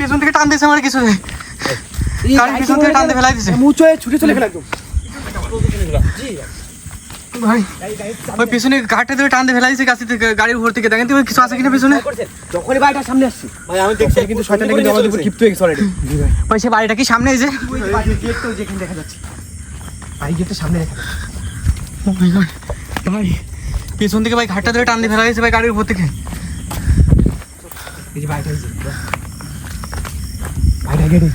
পেছন থেকে টান দিয়েছে আমার কিছু নেই। পিছন থেকে টান দিয়ে ফেলাই দিছে। মুচো ছুটে চলে গেল একদম। ভাই ওই পিছনে গাড়িটা ধরে টান দিয়ে ফেলাই দিছে গাছি থেকে গাড়ির উপর থেকে। দেখেন তো কিছু আছে কিনা পিছনে? যখনই বাড়িটার সামনে আসছি। ভাই আমি দেখছি। কিন্তু শয়তানটা কিন্তু আমাদের উপর ক্ষিপ্ত হয়ে গেছে অলরেডি ভাই। সে বাড়িটা কি সামনে এই যে? গেট যেখানে দেখা যাচ্ছে। বাড়ি গেটের সামনে দেখা যাচ্ছে। my God! ভাই পেছন থেকে ভাই ঘাটটা ধরে টান দিয়ে ফেলা দিয়েছে ভাই গাড়ির উপর থেকে। এই যে বাড়িটা এই যে বাড়িটা গেটে।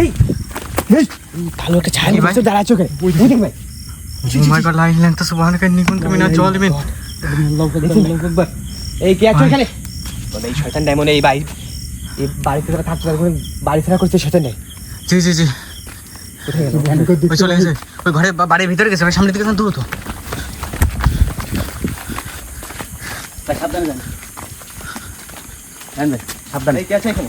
এই এই ভালো একটা ছায়া কি ভাই? বসে দাঁড়া আছে ওখানে ওই দেখ ভাই? ও মাই গড লাইন ল্যাংটা সুবহানাকা ইন্নী কুনতু মিনাজ জালিমিন এই কে আছো ভাই। এখানে? বলে এই শয়তান ডায়মন্ড এই বাড়ি এই বাড়িতে যারা থাকতো তারা কোনো বাড়ি ফেরা করছে শয়তান নেই জি জি জি। ওই চলে গেছে ওই ঘরে বাড়ির ভিতরে গেছে সামনে দিকে সাবধানে যান। ভাই সাবধানে। এই আছে এখানে?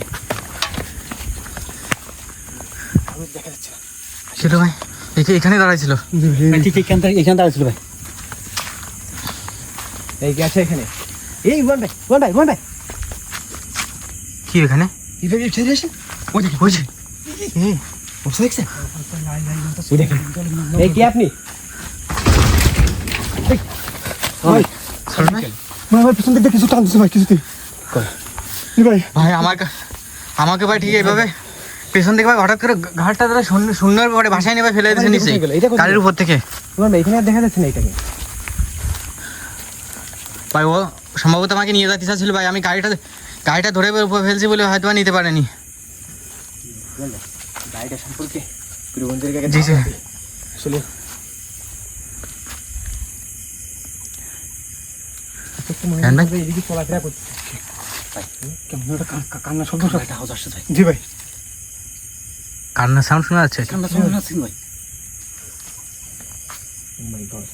দেখা যাচ্ছে না। ভাই এখানে দাঁড়াইছিল। ঠিক এখান। থেকে এখান দাঁড়াচ্ছিল ভাই। এই কে আছে এখানে? এই বল ভাই বল ভাই বল ভাই। কি এখানে? এই ভাই ছেড়ে আসেন। ওই দেখি ওই এই বসে দেখছেন? এই দেখেন। এই কে আপনি? ভাই ভাই। পিছন দিকে কিছু টানছে ভাই কিছুতে ভাই? ভাই আমার আমাকে ভাই ঠিক এইভাবে পেছন থেকে ভাই হঠাৎ করে ঘাটটা ধরে শূন্য শূন্যের পরে নিয়ে ভাই ফেলে দিয়েছে নিচে গাড়ির উপর থেকে। ভাই এখানে দেখা যাচ্ছে না এটাকে ভাই ও সম্ভবত আমাকে নিয়ে যেতে চাচ্ছিল ভাই আমি গাড়িটা গাড়িটা ধরে উপর ফেলছি বলে হয়তো নিতে পারেনি। গাড়িটা সম্পর্কে জি, জি। আসলে চলাফেরা করছে। কেমন একটা কা- কা- কান্না শব্দ? একটা আওয়াজ আসছে ভাই। জি ভাই। কান্নার সাউন্ড শোনা যাচ্ছে? কান্না শোনা যাচ্ছে ভাই। My God.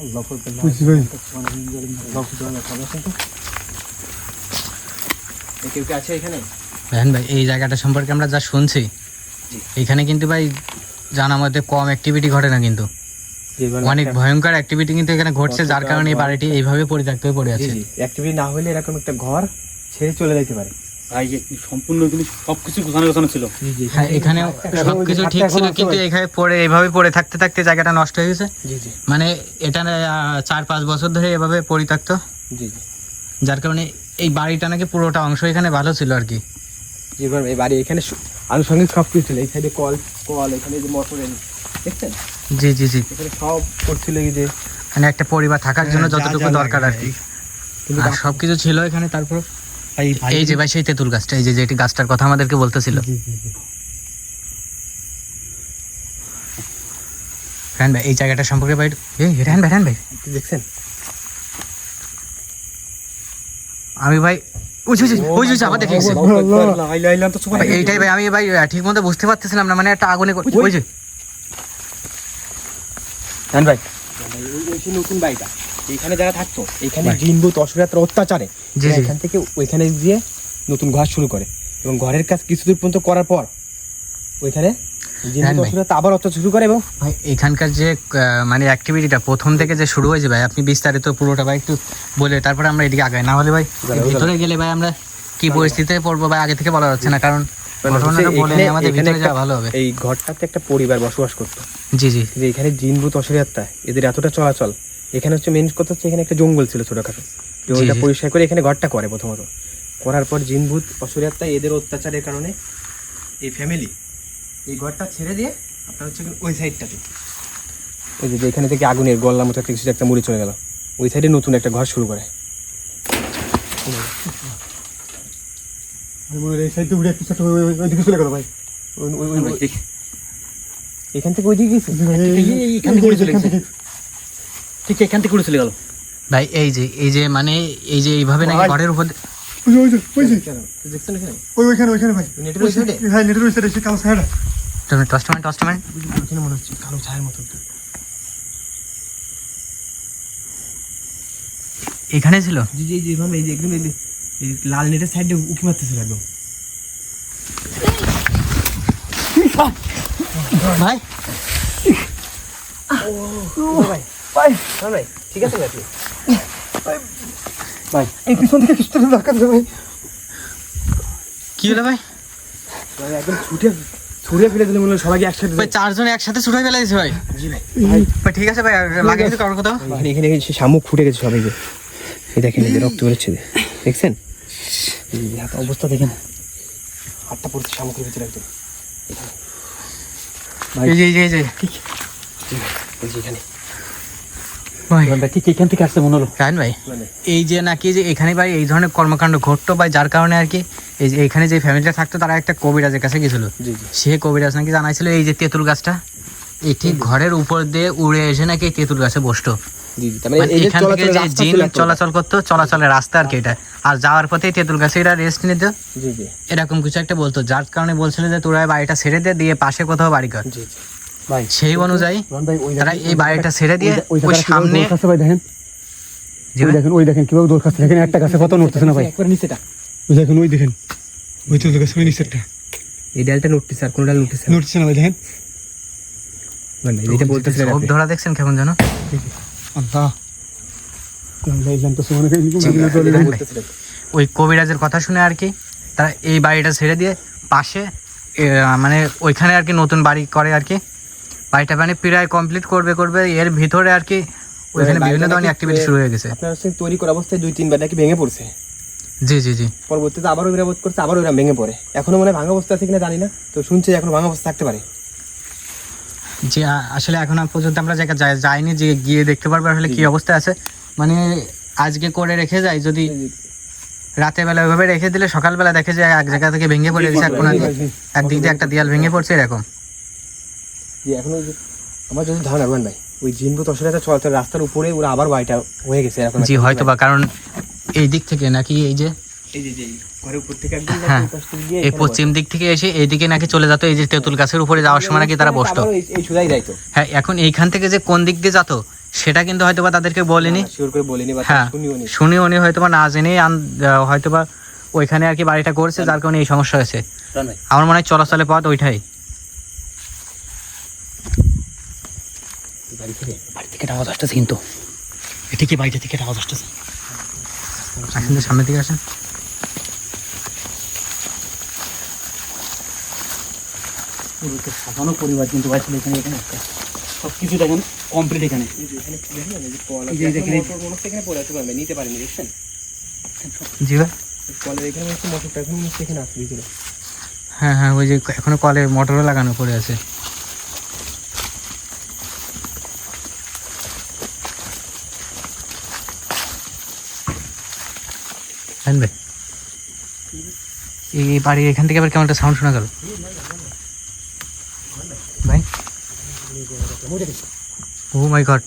আল্লাহু আকবার। বুঝছি ভাই। আল্লাহু আকবার। এই কেউ কি আছে এখানে? ভ্যান ভাই এই জায়গাটা সম্পর্কে আমরা যা শুনছি এখানে কিন্তু ভাই জানা মধ্যে কম অ্যাক্টিভিটি ঘটে না কিন্তু। অনেক ভয়ঙ্কর অ্যাক্টিভিটি কিন্তু এখানে ঘটছে যার কারণে এই বাড়িটি এইভাবে পরিত্যক্ত হয়ে পড়ে আছে। অ্যাক্টিভিটি না হলে এরকম একটা ঘর ছেড়ে চলে যেতে পারে। ভাই সম্পূর্ণ কিন্তু সবকিছু গোছানো গোছানো ছিল। হ্যাঁ এখানে সবকিছু ঠিক ছিল কিন্তু এখানে পড়ে এইভাবে পড়ে থাকতে থাকতে জায়গাটা নষ্ট হয়ে গেছে। জি জি। মানে এটা না, চার পাঁচ বছর ধরে এভাবে পরিত্যক্ত। জি জি। যার কারণে এই বাড়িটা নাকি পুরোটা অংশ এখানে ভালো ছিল আর কি। এবার এই বাড়ি এখানে আনুষঙ্গিক সব কিছু ছিল। এই সাইডে কল কল এখানে যে মোটর দেখছেন? জি জি জি সব করছিল এই যে মানে একটা পরিবার থাকার জন্য হ্যাঁ, যতটুকু দরকার আর কি আর সবকিছু ছিল এখানে তারপর এই যে ভাই সেই তেঁতুল গাছটা এই যে যেটি গাছটার কথা আমাদেরকে বলতেছিল রেহান ভাই এই জায়গাটা সম্পর্কে ভাই রেহান ভাই রেহান ভাই দেখছেন আমি ভাই এইটাই ভাই আমি ভাই ঠিক মতো বুঝতে পারতেছিলাম না মানে একটা আগুনে ওই যে হ্যাঁ ভাই। ওই সেই নতুন বাড়িটা এখানে যারা থাকতো এখানে জিনভূত অসুরাত্র অত্যাচারে এখান থেকে ওইখানে গিয়ে নতুন ঘর শুরু করে এবং ঘরের কাজ কিছুদূর পর্যন্ত করার পর ওইখানে আবার অত্যাচার শুরু করে এবং ভাই এখানকার যে মানে অ্যাক্টিভিটিটা প্রথম থেকে যে শুরু হয়েছে ভাই আপনি বিস্তারিত পুরোটা ভাই একটু বলে তারপরে আমরা এদিকে আগাই। না হলে ভাই জানাব, ভিতরে গেলে ভাই আমরা কি পরিস্থিতিতে পড়ব ভাই আগে থেকে বলা যাচ্ছে না কারণ মানে এই ঘরটাতে একটা পরিবার বসবাস করতো। জি জি। যে এখানে জিনভূত অসুরাত্রা এদের এতটা চলাচল এখানে হচ্ছে মেন কথা হচ্ছে এখানে একটা জঙ্গল ছিল ছোটখাটো। জঙ্গলটা পরিষ্কার করে এখানে ঘরটা করে প্রথমত। করার পর জিনভূত অসুরাত্রা এদের অত্যাচারের কারণে এই ফ্যামিলি এই ঘরটা ছেড়ে দিয়ে আপনার হচ্ছে ওই সাইডটাতে ওই যে এখানে থেকে আগুনের গল্লার মতো একটা কিছু একটা মুড়ি চলে গেল ওই সাইডে নতুন একটা ঘর শুরু করে। এখান থেকে ওইদিকে গেছে? ভাই, এই- এই- এই- এখান থেকে চলে গেছে। ঠিক এখান থেকে উড়ে চলে গেল। ভাই এই যে এই যে মানে এই যে এইভাবে নাকি ঘরের উপর এখানে? ছিল? জি জি জি এই যে একদম এই লাল নেটের সাইডে উকি মারতেছিল একদম। ভাই। ভাই ভাই ভাই ঠিক আছে নাকি ভাই। এই পিছন থেকে কিছু একটা ভাই। কি হলো ভাই? ভাই একদম ছুটে ছুড়ে ফেলে দিলে মনে সবাইকে একসাথে ভাই চারজন একসাথে ছুটে ফেলাইছে ভাই। জি ভাই। ভাই ঠিক আছে ভাই কোথাও এখানে শামুক ফুটে গেছে সবাইকে। এই দেখেন যে রক্ত বেরোচ্ছে। দেখছেন? হাত অবস্থা দেখেন। হাতটা পড়ছে শামুকের ভিতরে একদম। এই যে এই ঠিক এখান। এই নাকি যে এখানে ভাই এই ধরনের কর্মকাণ্ড ঘটতো ভাই যার কারণে আর কি এই যে এখানে যে ফ্যামিলিটা থাকতো তারা একটা কবিরাজের কাছে গেছিল। সে কবিরাজ নাকি জানাইছিল এই যে তেঁতুল গাছটা ঠিক ঘরের উপর দিয়ে উড়ে এসে নাকি তেঁতুল গাছে বসতো। জি জি মানে মানে এই এখান থেকে যে জিন চলাচল করতো চলাচলের রাস্তা আর কি এটা। আর যাওয়ার পথে তেঁতুল গাছে এরা রেস্ট নিত। জি জি। এরকম কিছু একটা বলতো যার কারণে বলছিল যে তোরা বাড়িটা ছেড়ে দে দিয়ে পাশে কোথাও বাড়ি কর। জি জি। ভাই সেই অনুযায়ী তারা এই বাড়িটা ছেড়ে দিয়ে ওই সামনে ভাই দেখেন জি ওই দেখেন ওই দেখেন কীভাবে দরখাস্ত দেখেন একটা গাছে কত নড়তেছে না ভাই। একবার নিচেটা ওই দেখেন ওই দেখেন ওই তো গাছে ওই নিচেরটা। এই ডালটা নড়তেছে আর কোন ডাল নড়তেছে? না। নড়তেছে না ভাই দেখেন। মানে ঝোপ আপনি। ধরা দেখছেন কেমন যেন? আল্লাহ বলতেছিলেন। ওই কবিরাজের কথা শুনে আর কি তারা এই বাড়িটা ছেড়ে দিয়ে পাশে মানে ওইখানে আর কি নতুন বাড়ি করে আর কি। বাড়িটা মানে প্রায় কমপ্লিট করবে করবে এর ভিতরে আর কি ওইখানে বিভিন্ন ধরনের অ্যাক্টিভিটি শুরু হয়ে গেছে। আপনার হচ্ছে তৈরি করা অবস্থায় দুই তিনবার নাকি ভেঙে পড়ছে। জি জি জি। পরবর্তীতে আবারও মেরামত করছে আবারও এরা ভেঙে পড়ে। এখনও মনে হয় ভাঙা অবস্থা আছে কিনা জানি না। তো শুনছি এখনও ভাঙা অবস্থা থাকতে পারে। যে আসলে এখন পর্যন্ত আমরা জায়গা যাই- যাইনি যে গিয়ে দেখতে পারব আসলে কি অবস্থা আছে। মানে আজকে করে রেখে যাই যদি রাতের বেলা ওইভাবে রেখে দিলে সকালবেলা দেখে যে এক জায়গা থেকে ভেঙে পড়ে গেছে দিয়ে একদিক দিয়ে একটা দেয়াল ভেঙে পড়ছে এরকম। যে এখনও আমার যদি ধারণা রোহান ভাই ওই জিনভূত অসুবিধা চলাচল রাস্তার উপরে ওরা আবার বাড়িটা হয়ে গেছে এরকম জি হয়তো বা কারণ এই দিক থেকে নাকি এই যে এই থেকে হ্যাঁ। থেকে পশ্চিম দিক থেকে এসে এইদিকে নাকি চলে যেত এই যে তেঁতুল গাছের উপরে যাওয়ার সময় নাকি তারা বসতো। হ্যাঁ এখন এইখান থেকে যে কোন দিক দিয়ে যেত সেটা কিন্তু হয়তো বা তাদেরকে বলেনি। হ্যাঁ শুনি উনি হয়তো বা না। জেনেই আন- আহ, হয়তো বা ওইখানে আর কি বাড়িটা করছে যার কারণে এই সমস্যা হয়েছে। আমার মনে হয় চলাচলের পথ ওইটাই। বাড়ি থেকে আওয়াজ আসতেছে কিন্তু। এটা কি বাড়িটা থেকে আওয়াজ আসতেছে। সামনের দিকে আসেন। পুরো তো সাজানো পরিবার কিন্তু ভাই ছিল এখানে এখানে সব কিছু দেখেন কমপ্লিট এখানে। নিতে পারিনি দেখছেন? জি ভাই। কলের এখানে মোটরটা এখন এখানে আছে ভিতরে হ্যাঁ হ্যাঁ ওই যে এখনও কলে মোটরও লাগানো পড়ে আছে। হ্যাঁ এই বাড়ির এখান থেকে আবার কেমন একটা সাউন্ড শোনা গেল? Oh my God.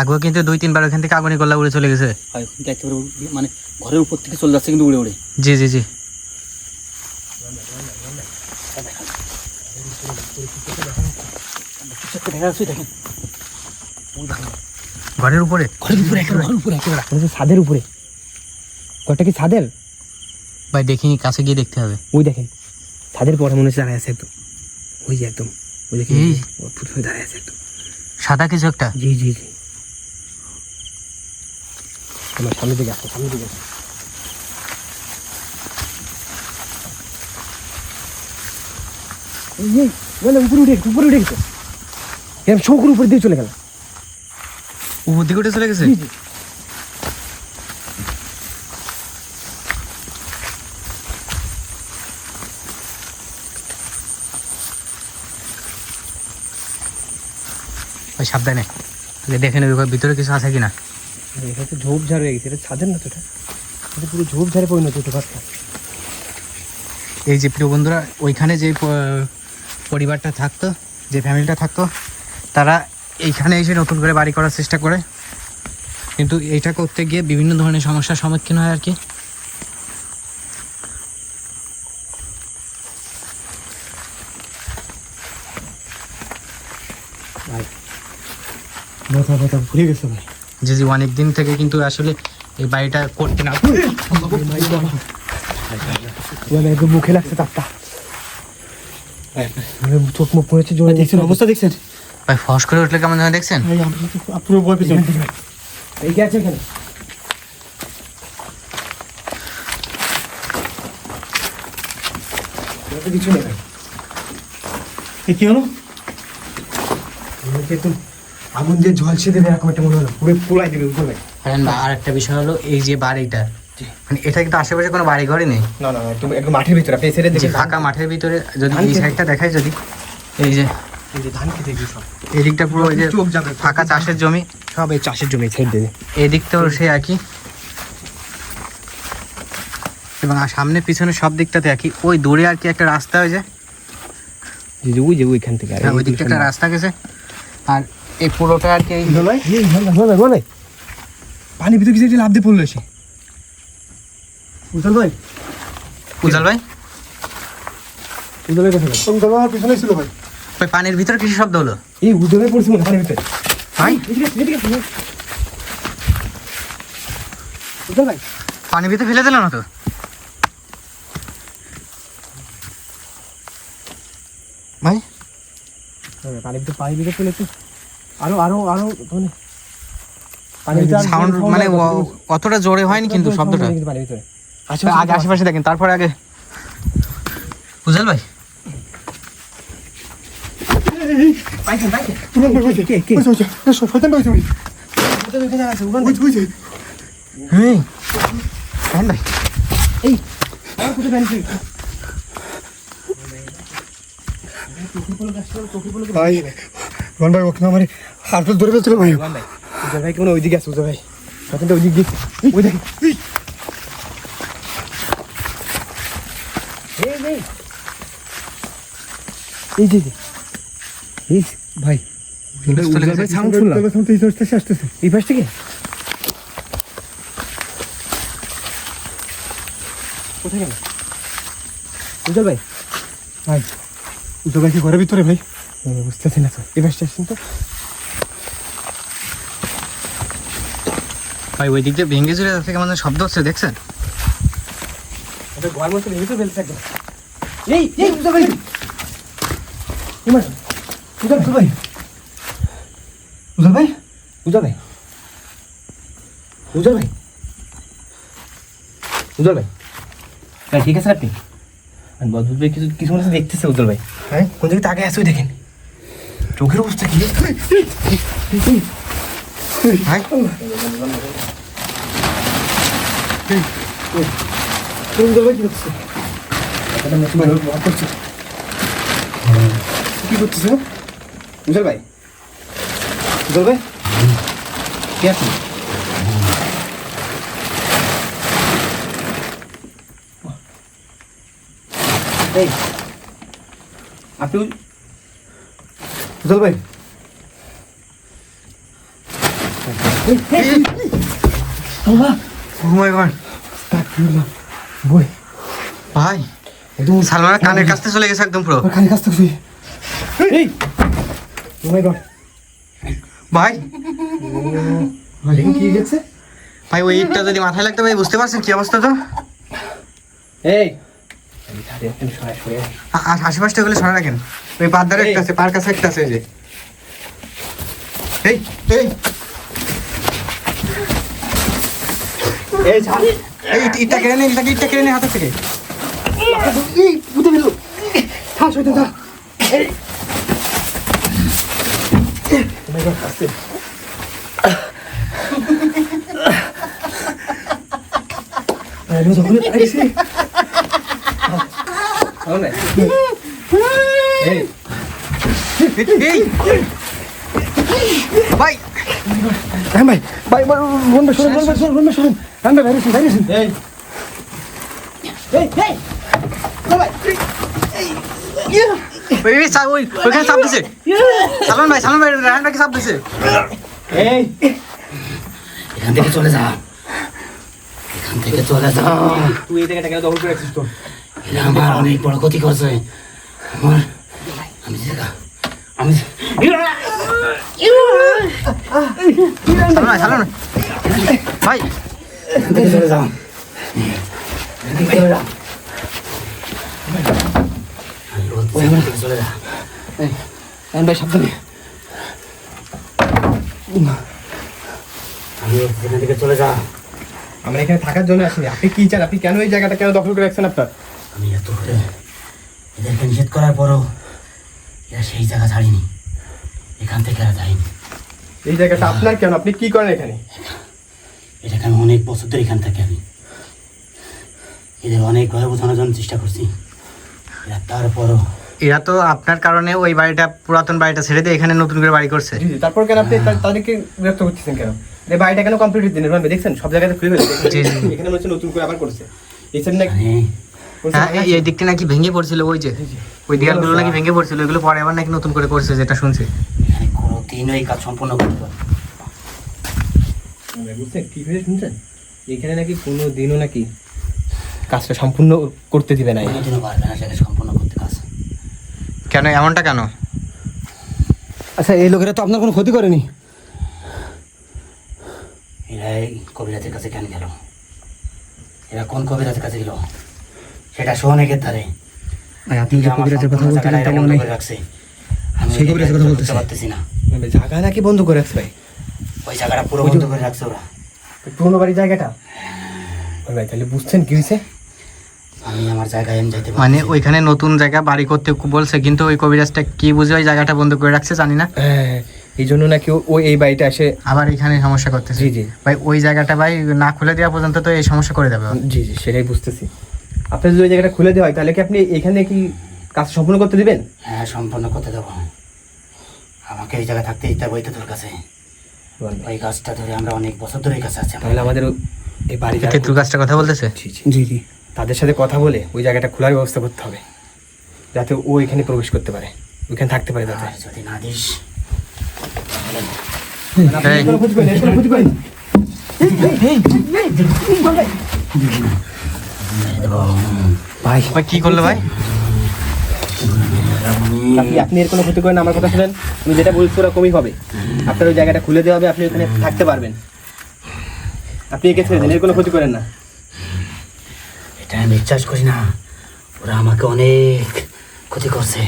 আগেও কিন্তু দুই তিনবার ওখান থেকে আগুনি গল্লা উড়ে চলে গেছে। হয় কিন্তু একেবারে মানে ঘরের উপর থেকে চলে যাচ্ছে কিন্তু উড়ে উড়ে। জি জি জি। ঘরের উপরে? ঘরের উপরে ঘরের উপরে একেবারে। ছাদের উপরে। ঘরটা কি ছাদের? ভাই দেখিনি কাছে গিয়ে দেখতে হবে। ওই দেখেন ছাদের পরে মনে হচ্ছে দাঁড়ায় আছে একদম। ওই যে একদম। ওই দেখেন অদ্ভুত হয়ে দাঁড়ায় আছে একদম। সাদা কিছু একটা? জি জি জি। আমার সামনে দিকে আসো সামনে দিকে আসো। বলে উপরে উঠে উপরে উঠে গেছে। এরকম শোকের উপরে দিয়ে চলে গেল। উপর দিকে উঠে চলে গেছে? জি জি। সাবধানে। দেখে নেবে ভিতরে কিছু আছে কিনা। এটা তো ঝোপ ঝাড় হয়ে গেছে এটা ছাদের না তো এটা। এটা পুরো ঝোপ ঝাড়ে পরিণত হতে পারতাম এই যে প্রিয় বন্ধুরা ওইখানে যে পরিবারটা থাকতো যে ফ্যামিলিটা থাকতো তারা এইখানে এসে নতুন করে বাড়ি করার চেষ্টা করে। কিন্তু এইটা করতে গিয়ে বিভিন্ন ধরনের সমস্যার সম্মুখীন হয় আর কি। মাথা ফাথা ঘুরে গেছে ভাই? জি জি অনেক দিন থেকে কিন্তু আসলে এই বাড়িটা করতে না একদম মুখে লাগছে তাপটা চোখ জোরে দেখছেন অবস্থা দেখছেন? ভাই ফস করে উঠলে কেমন জানা দেখছেন? পুরো বই পেছন এই গেছে এখানে। আগুন দিয়ে ঝলসে দেবে এরকম একটা মনে হলো। পুরো পোলাই দেবে হারান আর একটা বিষয় হলো এই যে বাড়িটা মানে এটা কিন্তু আশেপাশে কোনো বাড়ি ঘরই নেই। না না একদম একদম মাঠের ভিতরে আপনি দেখে ফাঁকা মাঠের ভিতরে যদি এই সাইডটা দেখায় যদি এই যে এই যে ধান খেতে গিয়ে সব। এই পুরো ওই যে চোখ যাবে ফাঁকা চাষের জমি। সব এই চাষের জমি ছেড়ে দেবে। এই দিকটাও সে একই। এবং সামনে পিছনে সব দিকটাতে একই। ওই দূরে আর কি একটা রাস্তা হয়েছে এই যে ওই যে ওইখান থেকে হ্যাঁ ওই দিকটা একটা রাস্তা গেছে। আর এই পুরোটা আর কি ভাই ভাই ভাই ভাই ভাই পানির ভিতরে কিছু লাভ দিয়ে পড়ল সে। উজ্জ্বল ভাই। উজাল ভাই? ভাই আমার পিছনে ছিল ভাই। ওই পানির ভিতরে কিছু শব্দ হলো? এই উজ্জ্বল ভাই পড়ছে মনে পানির ভিতরে। ভাই? ভাই। পানির ভিতরে ফেলে দিল না তো? ভাই। পানির ভিতরে পানির ভিতরে একটু আরও আরও আরও মানে সাউন্ড মানে আসবে, অতটা জোরে হয়নি কিন্তু শব্দটা। ভিতরে। আগে আশেপাশে দেখেন তারপরে আগে। উজাল ভাই। ভাই কইছে ভাই ভাই ভাই ভাই ভাই ভাই ওখানে আমার হাত ধরে ফেলছিল ভাই। উজ্জ্বল ভাই উজ্জ্বল ভাই কেমন ওইদিকে আছে উজ্জ্বল ভাই? সত্যি ওইদিকে গেছে ওই এই এই এই। যে এই ভাই ভাই সাউন্ড শুনলাম এই পাশ থেকে? কোথায় গেল? উজ্জ্বল ভাই। ভাই উজ্জ্বল ভাই কি ঘরের ভিতরে ভাই? বুঝতেছি না তো। পাশটা আসছেন তো? ভাই ওই দিক দিয়ে ভেঙে চলে যাচ্ছে যেন শব্দ হচ্ছে দেখছেন? ঘর মধ্যে ভেঙে তো ফেলছে একদম। এই এই উজ্জ্বল ভাই। উজ্জ্বল উজ্জ্বল ভাই। উজ্জ্বল ভাই? হ্যাঁ ঠিক আছে আপনি আর বদবুদ ভাই কিছু কিছু মনে হচ্ছে দেখতেছে উজ্জ্বল ভাই। হ্যাঁ কোন দিকে তাকে আসবে দেখেন। চোখের অবস্থা কি কি হচ্ছে কি করতেছে উজ্জ্বল ভাই উজ্জ্বল ভাই কে আছেন আপনি উজ্জ্বল ভাই। একদম সালমানের কানের কাছতে চলে গেছে একদম পুরো। মাই গড ভাই। কি গেছে ভাই ওই ইটটা যদি মাথায় লাগতো ভাই বুঝতে পারছেন কি অবস্থা তো? এই। আশেপাশটা গুলো সরে রাখেন। ওই পার ধারে একটা আছে পার কাছে একটা আছে যে। এই এই। এই ইটটা কেড়ে নে ইটটাকে ইটটা কেড়ে নে হাতের থেকে। এই বুঝতে পেল থাক সইতে থাক। এই। আরে যখন আইছি। ভাই। রাম ভাই ভাই ভাই রন ভাই সরেন রন ভাই সরেন। রন ভাই সরেন রাম ভাই। বাইরে বাইরে এই। এই। এই ওই ওই চা- ওই ওইখানে চাপ দিছে। সালমান ভাই সালমান ভাই রায়হান ভাইকে চাপ দিছে। এই। এখান থেকে চলে যা। এখান থেকে চলে যা। তুই এই জায়গাটা কেন দখল করে রাখছিস তোর? আমার অনেক বড় ক্ষতি করছে। আমার আমি আমি ভাই। চলে চলে যা। সাবধানে। চলে যা। আমরা এখানে থাকার জন্য আসিনি। আপনি কি চান? আপনি কেন এই জায়গাটা কেন দখল করে রাখছেন আপনার? আমি এত করে এদেরকে নিষেধ করার পরও এরা সেই জায়গা ছাড়িনি। এখান থেকে এরা যায়নি। এই জায়গাটা আপনার কেন? আপনি কি করেন এখানে? এটাকে আমি অনেক বছর ধরে এখান থেকে আমি এদের অনেকভাবে বোঝানোর জন্য চেষ্টা করছি। এরা তারপরও এরা তো আপনার কারণে ওই বাড়িটা পুরাতন বাড়িটা ছেড়ে দিয়ে এখানে নতুন করে বাড়ি করছে। জি জি তারপর কেন আপনি তাদেরকে বিরক্ত করতেছেন কেন? এই বাড়িটা কেন কমপ্লিট দিন ভাবে দেখছেন? সব জায়গাতে খুলে ফেলেছে জি, জি। এখানে মনে হচ্ছে নতুন করে আবার করছে। এই নাকি মানে হ্যাঁ এই- এই দিকটা নাকি ভেঙে পড়ছিল ওই যে। ওই দেয়ালগুলো নাকি ভেঙে পড়ছিল ওইগুলো পরে আবার নাকি নতুন করে করছে যেটা শুনছি। এখানে কোনো দিনও এই কাজ সম্পূর্ণ করতে পারবে কি শুনছেন? এখানে নাকি কোনো দিনও নাকি কাজটা সম্পূর্ণ করতে দিবে না। কোনোদিনও পারবে না সেটা সম্পূর্ণ করতে কাজ। কেন এমনটা কেন? আচ্ছা এই লোকেরা তো আপনার কোনো ক্ষতি করেনি। এরা কবিরাজের কাছে কেন গেল। এরা কোন কবিরাজের কাছে গেল? সেটা সোহানেকের ধারে ভাই আপনি যে কবিরাজের কথা সম্পূর্ণ তাহলে অনেক রাখছে। আমি সেই কবিরাজের কথা বুঝতে পারতেছি না। জায়গা নাকি বন্ধ করে রাখছে ভাই? ওই জায়গাটা পুরো বন্ধ করে রাখছে ওরা। পুরোনো বাড়ির জায়গাটা? ভাই তাহলে বুঝছেন কি হয়েছে? আমি আমার জায়গায় আমি যাইতে মানে ওইখানে নতুন জায়গা বাড়ি করতে বলছে কিন্তু ওই কবিরাজটা কি বুঝে ওই জায়গাটা বন্ধ করে রাখছে জানি না। হ্যাঁ এই জন্য নাকি ও- ও এই বাড়িটা এসে আবার এখানে সমস্যা করতেছে। জি জি। ভাই ওই জায়গাটা ভাই না খুলে দেওয়া পর্যন্ত তো এই সমস্যা করে দেবে। জি জি সেটাই বুঝতেছি। আপনার যদি ওই জায়গাটা খুলে দেওয়া হয় তাহলে কি আপনি এখানে কি কাজ সম্পূর্ণ করতে দিবেন হ্যাঁ সম্পন্ন করতে দেবো আমাকে এই জায়গায় থাকতে ইচ্ছা বইতে তোর কাছে ওই গাছটা ধরে আমরা অনেক বছর ধরে কাছে আছি তাহলে আমাদের এই বাড়ি যারা- তেঁতুল গাছটা কথা বলতেছে জি জি তাদের সাথে কথা বলে ওই জায়গাটা খোলার ব্যবস্থা করতে হবে যাতে ও এখানে প্রবেশ করতে পারে ওইখানে থাকতে পারে যাতে যদি না দিস এই, কোনো ক্ষতি ভাই ভাই কি করল ভাই? আপনি আপনি এর কোনো ক্ষতি করেন না, আমার কথা শুনেন। আমি যেটা বলছি ওরকমই হবে। আপনার ওই জায়গাটা খুলে দেওয়া হবে আপনি ওখানে থাকতে পারবেন। আপনি একে ছেড়ে দেন এর কোনো ক্ষতি করেন না। এটা আমি বিশ্বাস করি না। ওরা আমাকে অনেক ক্ষতি করছে।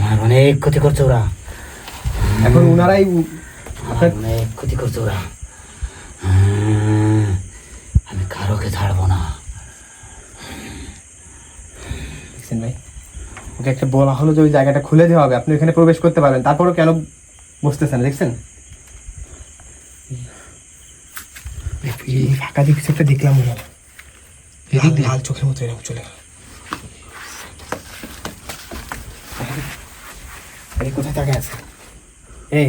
আমার অনেক ক্ষতি করছে ওরা। এখন ওনারাই অনেক ক্ষতি করছে ওরা। হ্যাঁ, আমি কারোকে ছাড়বো না দেখছেন ভাই। ওকে একটা বলা হলো যে ওই জায়গাটা খুলে দেওয়া হবে। আপনি এখানে প্রবেশ করতে পারবেন তারপরও কেন বসতেছেন দেখছেন? ফাঁকা দিয়ে কিছু একটা দেখলাম মনে হয়। লাল চোখের মতো এরকম চলে গেল। আরে কোথায় তাকে আছে? এই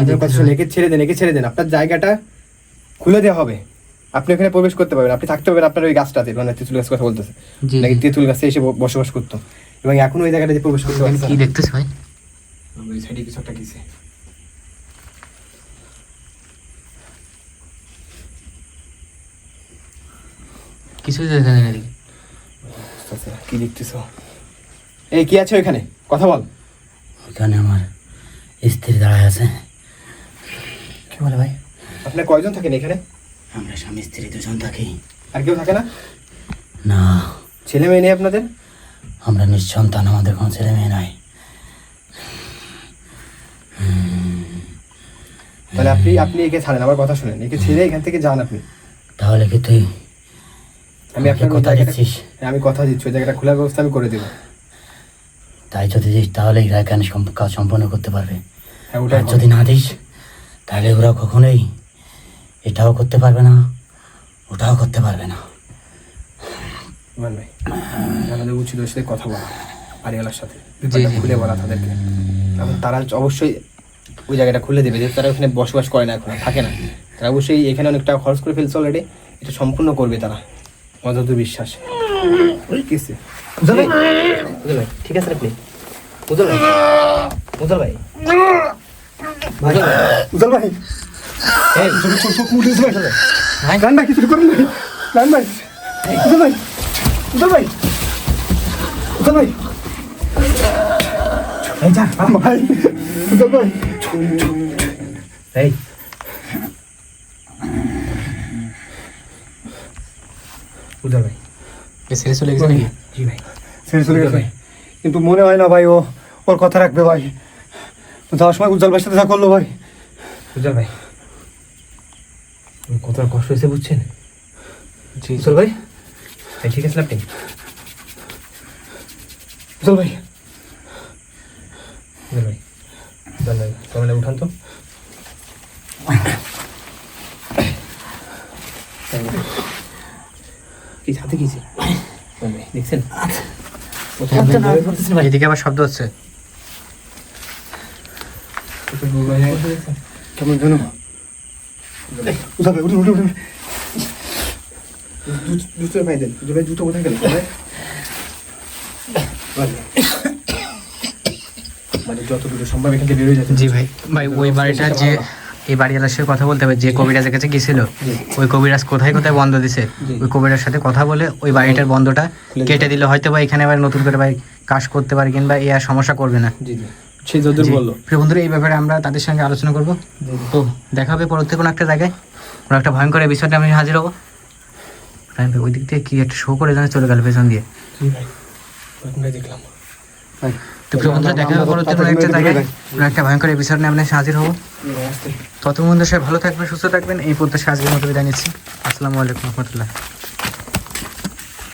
আপনার কথা ছেড়ে দেন একে ছেড়ে দেন। আপনার জায়গাটা খুলে দেওয়া হবে। আপনি ওখানে প্রবেশ করতে পারবেন। আপনি থাকতে পারবেন আপনার ওই গাছটাতে মানে তেঁতুল গাছ কথা বলতেছে। নাকি। তেঁতুল গাছে এসে বসবাস করতো। এবং এখন ওই জায়গাটাতে প্রবেশ করতে পারছে কি দেখতেছে ভাই? ওই সাইডে কিছু একটা গেছে। কিছুই দেখা যায় না, কি দেখতেছ? এই কি আছে ওইখানে? কথা বল। ওইখানে আমার স্ত্রী দাঁড়ায় আছে। কি বলে ভাই? আপনার কয়জন থাকেন এখানে? আমরা স্বামী স্ত্রী দুজন থাকি। আর কেউ থাকে না? না। ছেলে মেয়ে নেই আপনাদের? আমরা নিঃসন্তান আমাদের কোনো ছেলে মেয়ে নাই। তাহলে আপনি আপনি একে ছাড়েন আমার কথা শুনেন। একে ছেড়ে এখান থেকে যান আপনি। তাহলে কি তুই আমি আপনার ওই কথা দিচ্ছিস? হ্যাঁ, আমি কথা দিচ্ছি ওই জায়গাটা খোলার ব্যবস্থা আমি করে দেবো। তাই যদি দিস তাহলে এরা এখানে কাজ সম্পন্ন করতে পারবে। হ্যাঁ আর যদি না দিস তাহলে ওরা কখনোই এটাও করতে পারবে না ওটাও করতে পারবে না। ইমান ভাই আমাদের উচিত ওর সাথে কথা বলা বাড়িওয়ালার সাথে। ব্যাপারটা খুলে বলা তাদেরকে। তারা অবশ্যই ওই জায়গাটা খুলে দেবে যেহেতু তারা ওখানে বসবাস করে না এখন থাকে না। তারা অবশ্যই এখানে অনেক টাকা খরচ করে ফেলছে অলরেডি এটা সম্পূর্ণ করবে তারা আমার বিশ্বাস। ঠিক আছে আপনি উজ্জ্বল ভাই উজ্জ্বল ভাই। উজ্জ্বল ভাই। উজ্জ্বল ভাই। গান ভাই কিছু করেন ভাই। গান ভাই। উজ্জ্বল ভাই। উজ্জ্বল ভাই। ভাই। এই যা, ভাই। উজ্জ্বল ভাই। এই। ভাই। ছেড়ে চলে গেছে নাকি? জি ভাই। ছেড়ে চলে গেছে। কিন্তু মনে হয় না ভাই ও ওর কথা রাখবে ভাই। যাওয়ার সময় উজ্জ্বল ভাইয়ের সাথে যা করল ভাই। উজ্জ্বল ভাই। কতটা কষ্ট হয়েছে বুঝছেন? জি। উজ্জ্বল ভাই? ভাই ঠিক আছে আপনি? চল ভাই। চল ভাই চল ভাই ক্যামেরা উঠান তো। কি হাতে কি ছিল? ভাই, দেখছেন? এদিকে আবার শব্দ হচ্ছে। কেমন জানো ভাই উঠে উঠে উঠে জুতো ভাই দেন জুতো ভাই জুতো কোথায় গেল? মানে যত সম্ভব এখান থেকে বেরোয় যেতে জি ভাই ভাই ওই বাড়িটা যে এই বাড়িওয়ালার সাথে কথা বলতে হবে যে কবিরাজের কাছে গেছিল ওই কবিরাজ কোথায় কোথায় বন্ধ দিছে ওই কবিরাজের সাথে কথা বলে ওই বাড়িটার বন্ধটা কেটে দিলে। হয়তো বা এখানে আবার নতুন করে ভাই কাজ করতে পারে কিংবা এ আর সমস্যা করবে না। জি যদুর বলল। প্রিয় বন্ধুরা এই ব্যাপারে আমরা তাদের সঙ্গে আলোচনা করব। তো দেখা হবে পরবর্তী কোনো একটা জায়গায়। কোনো একটা ভয়ঙ্কর বিষয়টা আমি হাজির হব। ওই দিক থেকে কি একটা শো করে জানে চলে গেল পেছন দিয়ে। ততক্ষণ দেখলাম তো বন্ধুরা দেখা পরবর্তী কোনো একটা জায়গায়। কোনো একটা ভয়ঙ্কর এপিসোড নিয়ে হাজির হব। তত বন্ধু সবাই ভালো থাকবেন সুস্থ থাকবেন এই প্রত্যাশা আজকের মতো বিদায় নিচ্ছি। আসসালামু আলাইকুম রহমতুল্লাহ।